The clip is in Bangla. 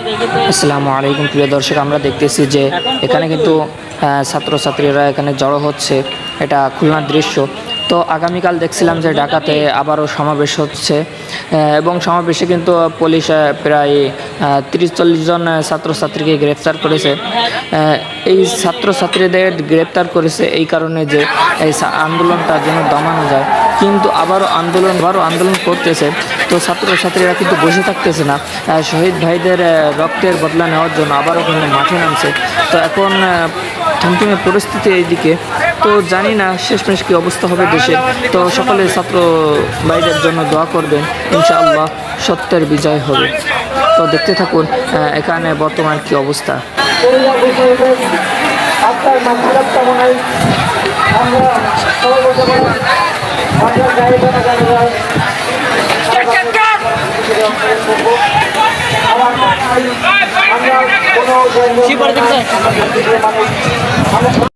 আসসালামু আলাইকুম, প্রিয় দর্শক, আমরা দেখতেছি যে এখানে কিন্তু ছাত্রছাত্রীরা এখানে জড়ো হচ্ছে। এটা খুলনার দৃশ্য। তো আগামীকাল দেখছিলাম যে ঢাকাতে আবারও সমাবেশ হচ্ছে। এবং সমাবেশে কিন্তু পুলিশ প্রায় তিরিশ চল্লিশ জন ছাত্রছাত্রীকে গ্রেপ্তার করেছে। এই ছাত্রছাত্রীদের গ্রেপ্তার করেছে এই কারণে যে এই আন্দোলনটা যেন দমানো যায়। কিন্তু আবারও আন্দোলন আবারও আন্দোলন করতেছে। তো ছাত্রছাত্রীরা কিন্তু বসে থাকতেছে না। শহীদ ভাইদের রক্তের বদলা নেওয়ার জন্য আবারও কিন্তু মাঠে নামছে। তো এখন থমথমে পরিস্থিতি এইদিকে। তো জানি না শেষমেশ কী অবস্থা হবে দেশে। তো সকলে ছাত্র ভাইদের জন্য দোয়া করবেন। ইনশাআল্লাহ সত্যের বিজয় হবে। তো দেখতে থাকুন এখানে বর্তমান কি অবস্থা। আপনার আমরা আমরা কোনো